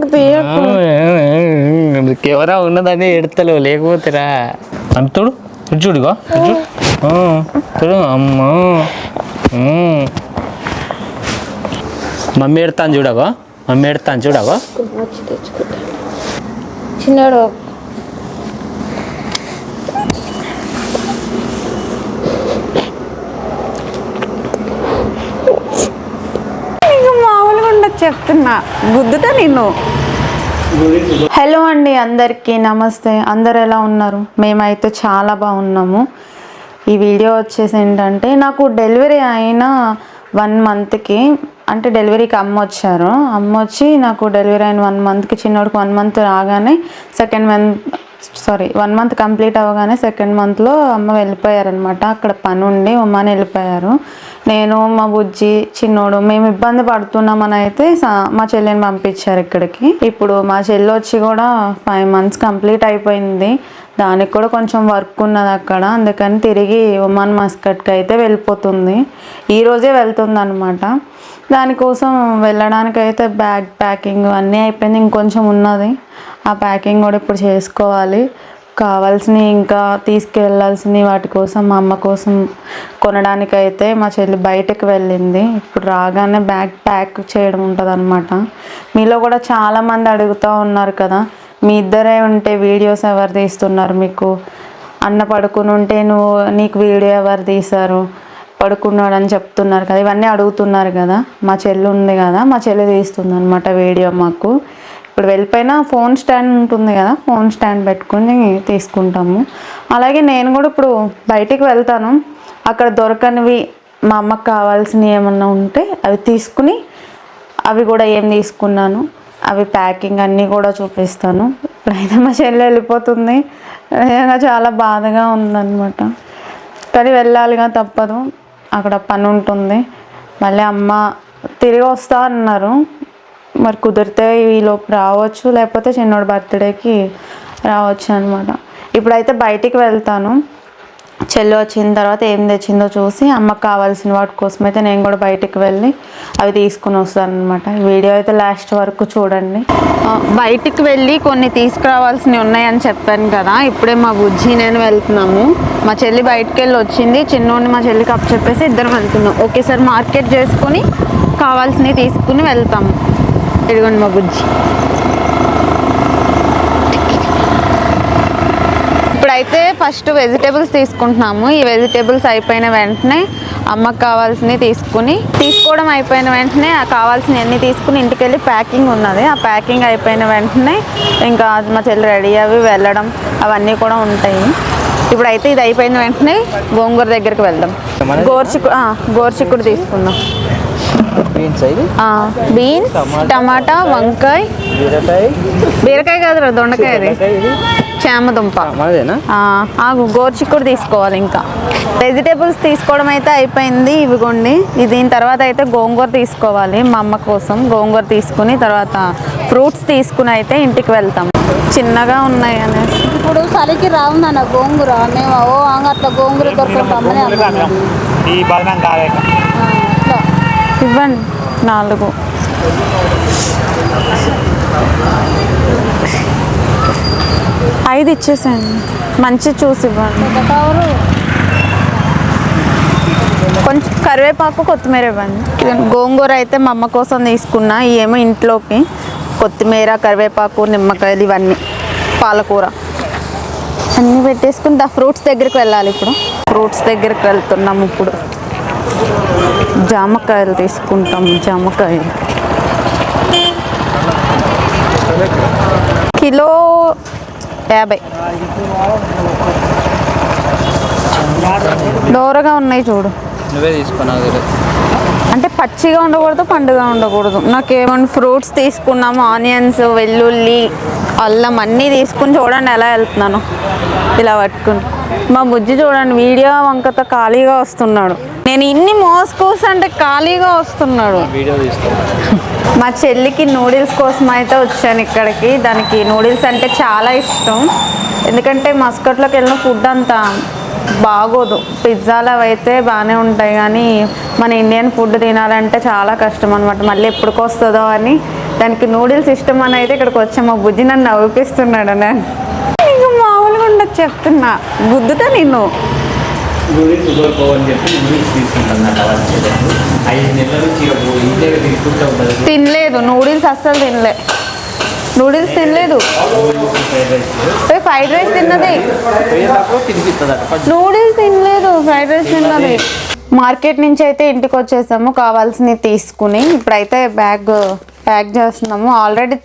నాకు తీయకు కెమెరా ఉన్నదని ఎడతలేవు లేకపోతేరా. అంతుడు చూడుగా చూడు అమ్మా. మమ్మీ ఎడతాను చూడగో మమ్మీ ఎడతాను చూడగో చిన్నాడు నీకు మామూలుగా ఉండదు చెప్తున్నా. గుద్దుతా నిన్ను? హలో అండి అందరికీ నమస్తే. అందరు ఎలా ఉన్నారు? మేమైతే చాలా బాగున్నాము. ఈ వీడియో వచ్చేసి ఏంటంటే నాకు డెలివరీ అయిన వన్ మంత్కి అంటే డెలివరీకి అమ్మ వచ్చారు. అమ్మ వచ్చి నాకు డెలివరీ అయిన వన్ మంత్కి చిన్నోడికి వన్ మంత్ రాగానే second month sorry one month complete అవ్వగానే సెకండ్ మంత్లో అమ్మ వెళ్ళిపోయారనమాట అక్కడ పని ఉండి ఉమ్మాని వెళ్ళిపోయారు. నేను మా బుజ్జి చిన్నోడు మేము ఇబ్బంది పడుతున్నామని అయితే సా- మా చెల్లిని పంపించారు ఇక్కడికి. ఇప్పుడు మా చెల్లి వచ్చి కూడా ఫైవ్ మంత్స్ కంప్లీట్ అయిపోయింది. దానికి కూడా కొంచెం వర్క్ ఉన్నది అక్కడ. అందుకని తిరిగి ఉమాన్ మస్కట్కి అయితే వెళ్ళిపోతుంది. ఈరోజే వెళ్తుంది అనమాట దానికోసం వెళ్ళడానికి అయితే బ్యాగ్ ప్యాకింగ్ అన్నీ అయిపోయింది. ఇంకొంచెం ఉన్నది. ఆ ప్యాకింగ్ కూడా ఇప్పుడు చేసుకోవాలి. కావాల్సినవి ఇంకా తీసుకెళ్ళాల్సినవి వాటి కోసం మా అమ్మ కోసం కొనడానికి అయితే మా చెల్లి బయటకు వెళ్ళింది. ఇప్పుడు రాగానే బ్యాగ్ ప్యాక్ చేయడం ఉంటుంది అనమాట మీలో కూడా చాలామంది అడుగుతూ ఉన్నారు కదా మీ ఇద్దరే ఉంటే వీడియోస్ ఎవరు తీస్తున్నారు మీకు? అన్న పడుకుని ఉంటే నువ్వు నీకు వీడియో ఎవరు తీశారు? పడుకున్నాడు అని చెప్తున్నారు కదా ఇవన్నీ అడుగుతున్నారు కదా. మా చెల్లి ఉంది కదా మా చెల్లి తీస్తుంది అనమాట వీడియో మాకు. ఇప్పుడు వెళ్ళిపోయినా ఫోన్ స్టాండ్ ఉంటుంది కదా ఫోన్ స్టాండ్ పెట్టుకుని తీసుకుంటాము. అలాగే నేను కూడా ఇప్పుడు బయటికి వెళ్తాను. అక్కడ దొరకనివి మా అమ్మకు కావాల్సినవి ఏమన్నా ఉంటే అవి తీసుకుని అవి కూడా ఏం తీసుకున్నాను. అవి ప్యాకింగ్ అన్నీ కూడా చూపిస్తాను. ఇప్పుడైతే మా చెల్లి వెళ్ళిపోతుంది. నిజంగా చాలా బాధగా ఉందన్నమాట. కానీ వెళ్ళాలిగా తప్పదు. అక్కడ పని ఉంటుంది. మళ్ళీ అమ్మ తిరిగి వస్తా అన్నారు. మరి కుదిరితే ఈలోపు రావచ్చు లేకపోతే చిన్నోడు బర్త్డేకి రావచ్చు అనమాట ఇప్పుడైతే బయటికి వెళ్తాను. చెల్లి వచ్చిన తర్వాత ఏం తెచ్చిందో చూసి అమ్మకు కావాల్సిన వాటి కోసం అయితే నేను కూడా బయటికి వెళ్ళి అవి తీసుకుని వస్తాను అనమాట వీడియో అయితే లాస్ట్ వరకు చూడండి. బయటికి వెళ్ళి కొన్ని తీసుకురావాల్సినవి ఉన్నాయని చెప్పాను కదా. ఇప్పుడే మా బుజ్జి నేను వెళ్తున్నాము. మా చెల్లి బయటికి వెళ్ళి వచ్చింది. చిన్నోడిని మా చెల్లికి అప్ చెప్పేసి ఇద్దరం వెళ్తున్నాం. ఒకేసారి మార్కెట్ చేసుకొని కావాల్సినవి తీసుకుని వెళ్తాము. ఇదిగోండి మా బుజ్జి. ఇప్పుడైతే ఫస్ట్ వెజిటేబుల్స్ తీసుకుంటున్నాము. ఈ వెజిటేబుల్స్ అయిపోయిన వెంటనే అమ్మకు కావాల్సినవి తీసుకుని తీసుకోవడం అయిపోయిన వెంటనే ఆ కావాల్సినవి అన్నీ తీసుకుని ఇంటికి వెళ్ళి ప్యాకింగ్ ఉన్నది. ఆ ప్యాకింగ్ అయిపోయిన వెంటనే ఇంకా మా చెల్లి రెడీ అవి వెళ్ళడం అవన్నీ కూడా ఉంటాయి. ఇప్పుడైతే ఇది అయిపోయిన వెంటనే గోంగూర దగ్గరికి వెళ్దాం. గోర్చిక్కు ఆ, గోర్చిక్కుడు తీసుకుందాం. బీన్స్ టమాటా వంకాయ. బీరకాయ. బీరకాయ కాదు దొండకాయ అది. చామదుంప. ఆగు గోర్చిక్కుడు తీసుకోవాలి ఇంకా. వెజిటేబుల్స్ తీసుకోవడం అయితే అయిపోయింది ఇవిగోండి. ఇది దీని తర్వాత అయితే గోంగూర తీసుకోవాలి మా అమ్మ కోసం. గోంగూర తీసుకుని తర్వాత ఫ్రూట్స్ తీసుకుని అయితే ఇంటికి వెళ్తాం. చిన్నగా ఉన్నాయి అనేసి. ఇప్పుడు చలికి రావు నాన్న గోంగూర. మేము ఓ అంగట్లో గోంగూర దొరకమని ఇవ్వండి. నాలుగు. ఐదు ఇచ్చేసాను మంచి చూసి ఇవ్వండి. కొంచెం కరివేపాకు కొత్తిమీర ఇవ్వండి. గోంగూర అయితే మా అమ్మ కోసం తీసుకున్నా. ఏమో ఇంట్లోకి కొత్తిమీర కరివేపాకు నిమ్మకాయలు ఇవన్నీ. పాలకూర. అన్నీ పెట్టేసుకుని ఫ్రూట్స్ దగ్గరికి వెళ్ళాలి ఇప్పుడు. ఫ్రూట్స్ దగ్గరికి వెళ్తున్నాం ఇప్పుడు. జామకాయలు తీసుకుంటాం జామకాయలు కిలో యాభై. దూరగా ఉన్నాయి చూడు. నువ్వే తీసుకున్నావు తెలియదు అంటే పచ్చిగా ఉండకూడదు పండుగ ఉండకూడదు. నాకేమన్నా ఫ్రూట్స్ తీసుకున్నాము ఆనియన్స్ వెల్లుల్లి అల్లం అన్నీ తీసుకుని చూడండి ఎలా వెళ్తున్నాను. ఇలా పట్టుకుని మా బుజ్జి చూడండి వీడియో వంకతో ఖాళీగా వస్తున్నాడు. నేను ఇన్ని మోసుకోస్ అంటే ఖాళీగా వస్తున్నాడు. వీడియో మా చెల్లికి నూడిల్స్ కోసం అయితే వచ్చాను ఇక్కడికి. దానికి నూడిల్స్ అంటే చాలా ఇష్టం. ఎందుకంటే మస్కట్లోకి వెళ్ళిన ఫుడ్ అంతా బాగోదు. పిజ్జాలు అవి అయితే బాగానే ఉంటాయి కానీ మన ఇండియన్ ఫుడ్ తినాలంటే చాలా కష్టం అనమాట మళ్ళీ ఎప్పటికి వస్తుందో అని. దానికి నూడిల్స్ ఇష్టం అని అయితే ఇక్కడికి వచ్చా మా బుజ్జి నన్ను నవ్విపిస్తున్నాడు. నేను ఇంకా మామూలుగా ఉండదు చెప్తున్నా. గుద్దుతా నిన్ను. నూడిల్స్ అని చెప్పి నూడిల్స్ తీసుకుంటున్నాను ఐదు నెలల నుంచి ఇక ఇంటే తీసుకుంటూ ఉంటుంది తినలేదు నూడిల్స్ అస్సలు తినలే. నూడిల్స్ తినలేదు. ఫ్రైడ్ రైస్ తిన్నది? నూడిల్స్ తినలేదు ఫ్రైడ్ రైస్ తిన్నది. మార్కెట్ నుంచి అయితే ఇంటికి వచ్చేసాము కావాల్సినవి తీసుకుని ఇప్పుడైతే బ్యాగ్ ప్యాక్ చేస్తున్నాము. ఆల్రెడీ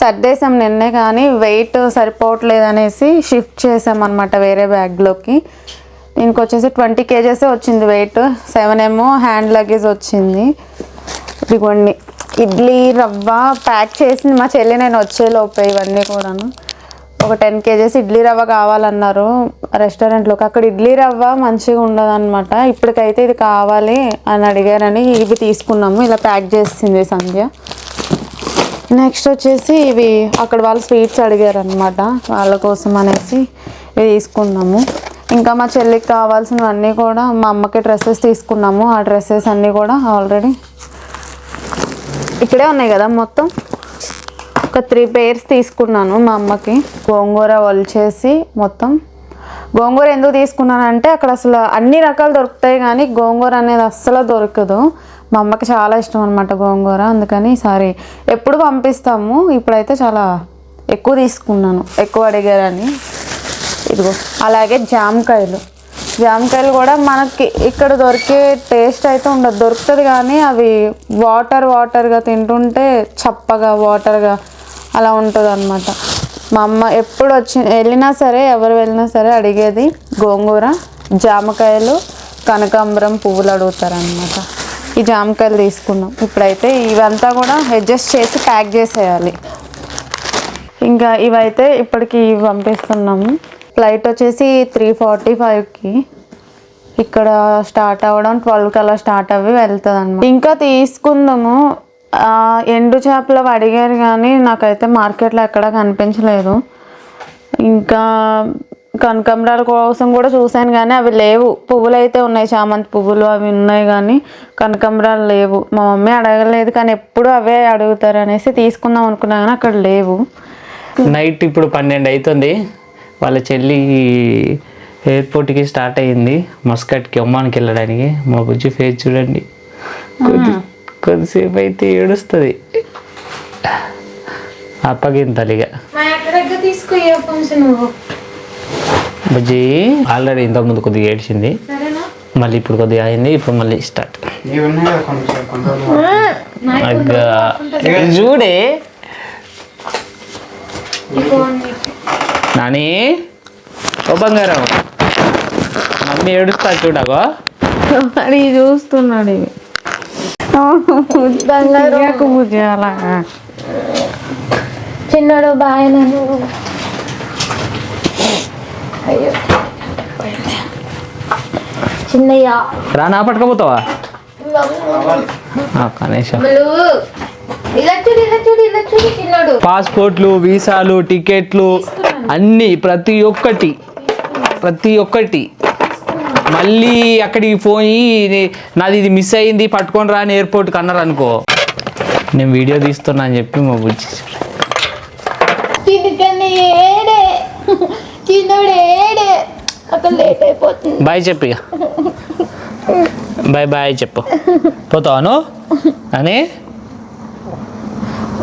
సర్దేశాం నిన్నే కానీ వెయిట్ సరిపోవట్లేదు అనేసి షిఫ్ట్ చేసాం అనమాట వేరే బ్యాగ్లోకి. దీనికి వచ్చేసి ట్వంటీ కేజెసే వచ్చింది వెయిట్ సెవెన్ ఏమో హ్యాండ్ లగేజ్ వచ్చింది. ఇదిగోండి ఇడ్లీ రవ్వ ప్యాక్ చేసింది మా చెల్లి నేను వచ్చేలోపే ఇవన్నీ కూడాను. ఒక టెన్ కేజెస్ ఇడ్లీ రవ్వ కావాలన్నారు రెస్టారెంట్లోకి. అక్కడ ఇడ్లీ రవ్వ మంచిగా ఉండదన్నమాట. ఇప్పటికైతే ఇది కావాలి అని అడిగారని ఇవి తీసుకున్నాము ఇలా ప్యాక్ చేసింది సంధ్య. నెక్స్ట్ వచ్చేసి ఇవి అక్కడ వాళ్ళు స్వీట్స్ అడిగారు అనమాట వాళ్ళ కోసం అనేసి ఇవి తీసుకున్నాము. ఇంకా మా చెల్లికి కావాల్సినవన్నీ కూడా మా అమ్మకి డ్రెస్సెస్ తీసుకున్నాము. ఆ డ్రెస్సెస్ అన్నీ కూడా ఆల్రెడీ ఇక్కడే ఉన్నాయి కదా మొత్తం. ఒక త్రీ పేర్స్ తీసుకున్నాను మా అమ్మకి. గోంగూర వలిచేసి మొత్తం. గోంగూర ఎందుకు తీసుకున్నానంటే అక్కడ అసలు అన్ని రకాలు దొరుకుతాయి కానీ గోంగూర అనేది అస్సలు దొరకదు. మా అమ్మకి చాలా ఇష్టం అనమాట గోంగూర. అందుకని ఈసారి ఎప్పుడు పంపిస్తాము. ఇప్పుడైతే చాలా ఎక్కువ తీసుకున్నాను. ఎక్కువ అడిగారని. ఇదిగో అలాగే జామకాయలు. జామకాయలు కూడా మనకి ఇక్కడ దొరికే టేస్ట్ అయితే ఉండదు. దొరుకుతుంది కానీ అవి వాటర్ వాటర్గా తింటుంటే చప్పగా వాటర్గా అలా ఉంటుంది అనమాట మా అమ్మ ఎప్పుడు వచ్చి వెళ్ళినా సరే ఎవరు వెళ్ళినా సరే అడిగేది గోంగూర జామకాయలు కనకాంబరం పువ్వులు అడుగుతారనమాట ఈ జామకాయలు తీసుకున్నాం. ఇప్పుడైతే ఇవంతా కూడా అడ్జస్ట్ చేసి ప్యాక్ చేసేయాలి. ఇంకా ఇవైతే ఇప్పటికి ఇవి పంపిస్తున్నాము. ఫ్లైట్ వచ్చేసి త్రీ ఫార్టీ ఫైవ్కి ఇక్కడ స్టార్ట్ అవ్వడం ట్వెల్వ్ కల్లా స్టార్ట్ అవ్వి వెళ్తుంది అనమాట ఇంకా తీసుకుందాము. ఎండు చేపలు అడిగారు కానీ నాకైతే మార్కెట్లో ఎక్కడా కనిపించలేదు. ఇంకా కనకాంబరాల కోసం కూడా చూశాను కానీ అవి లేవు. పువ్వులు అయితే ఉన్నాయి చామంతి పువ్వులు అవి ఉన్నాయి కానీ కనకాంబరాలు లేవు. మా మమ్మీ అడగలేదు కానీ ఎప్పుడు అవే అడుగుతారు అనేసి తీసుకుందాం అనుకున్నా కానీ అక్కడ లేవు. నైట్ ఇప్పుడు పన్నెండు అవుతుంది వాళ్ళ చెల్లి ఎయిర్పోర్ట్కి స్టార్ట్ అయ్యింది. మస్కట్కి అమ్మానికి వెళ్ళడానికి. మా బుజ్జి ఫేస్ చూడండి. కొద్ది కొద్దిసేపు అయితే ఏడుస్తుంది. అప్పగింతలిగా. తీసుకో బుజ్జి ఆల్రెడీ ఇంతకుముందు కొద్దిగా ఏడ్చింది. మళ్ళీ ఇప్పుడు కొద్దిగా అయింది ఇప్పుడు మళ్ళీ స్టార్ట్. చూడే. నాని ఓ బంగారం. మమ్మీ ఏడుస్తా చూడగో. అది చూస్తున్నాడు ఇవి బంగారు. బుజ్జి అలాగా చిన్నడు బాయ్ నన్ను అయ్యో. చిన్నయ్య. రా నా పట్టుకపోతావా పాస్పోర్ట్లు వీసాలు టికెట్లు అన్నీ ప్రతి ఒక్కటి ప్రతి ఒక్కటి. మళ్ళీ అక్కడికి పోయి నాది ఇది మిస్ అయింది పట్టుకొని రాని ఎయిర్పోర్ట్కి అన్నారు అనుకో. నేను వీడియో తీస్తున్నా అని చెప్పి మా బుజ్జి చిన్నకన్నా ఏడే. చిన్నోడు ఏడే అక్కడ లేట్ అయిపోతుంది. బాయ్ చెప్పు ఇక. బాయ్ బాయ్ చెప్పు. పోతావాను అని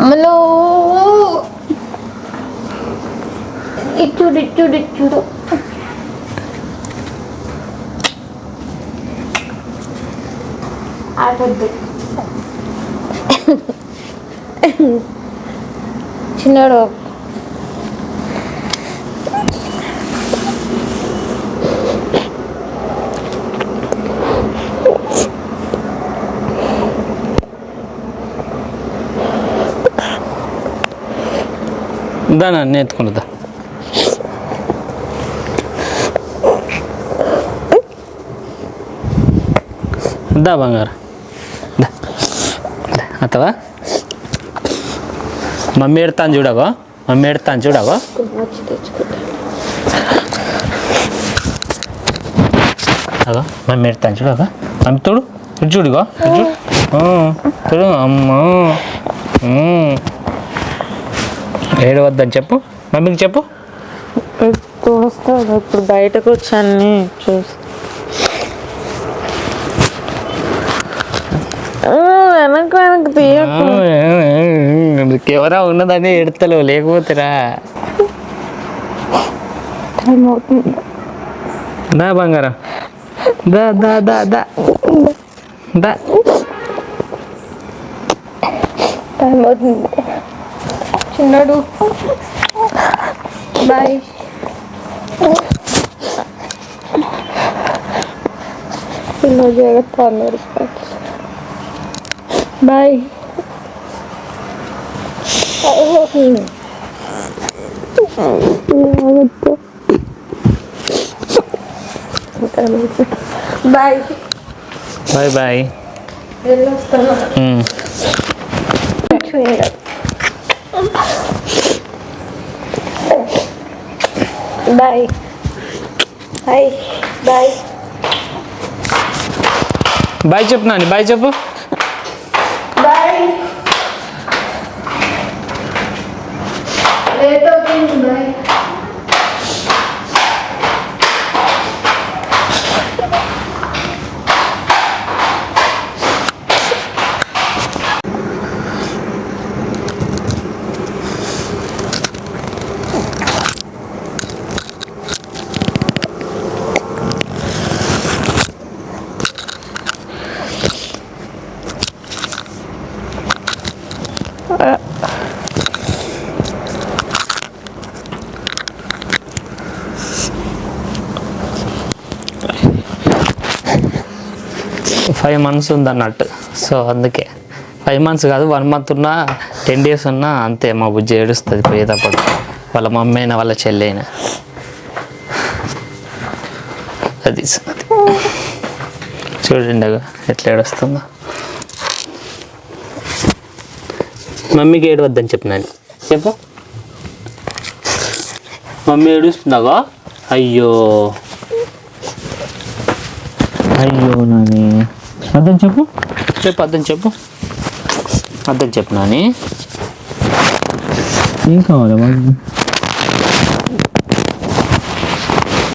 అమ్మలో ఇచ్చుడు ఇచ్చుడు ఇచ్చుడు చిన్నడు దా నన్ను ఎత్తుకుంటుందా దా బంగారు. అత్తవా? మమ్మీ ఎడతాను చూడగో మమ్మీ ఎడతాను చూడగో అగో మమ్మీ ఎడతాను చూడగో మమ్మీ తోడు చూడుగో చూడు చూడు. అమ్మా. ఏడవద్దని చెప్పు. మమ్మీకి చెప్పు. వస్తుంది ఇప్పుడు బయటకు వచ్చాను చూసి. వెనక వెనక తీయ కెమెరా ఉన్నదని ఎడతలేవు లేకపోతేరా. దా బంగారం. దా దా దా దా. దా. టైం అవుతుంది. చిన్నడు బాయ్. చిన్న జాగ్రత్త అన్నారు. బాయ్. బాయ్. Bye bye. వెళ్ళొస్తాను. బాయ్ బాయ్ బాయ్ బాయ్ చెప్పు నాని. బాయ్ చెప్పు. ఫైవ్ మంత్స్ ఉంది అన్నట్టు సో అందుకే. ఫైవ్ మంత్స్ కాదు వన్ మంత్ ఉన్నా టెన్ డేస్ ఉన్నా అంతే మా బుజ్జి ఏడుస్తుంది పోయేటప్పుడు. వాళ్ళ మమ్మీ అయినా వాళ్ళ చెల్లి అయినా. అది. చూడండి అగో ఎట్లా ఏడుస్తుందో. మమ్మీకి ఏడవద్దని చెప్పినాను చెప్పు. మమ్మీ ఏడుస్తుందాగో? అయ్యో. అయ్యో నాని. అర్థం చెప్పు. చెప్పు అర్థం చెప్పు. అర్థం చెప్పు నాని. ఏం కావాలి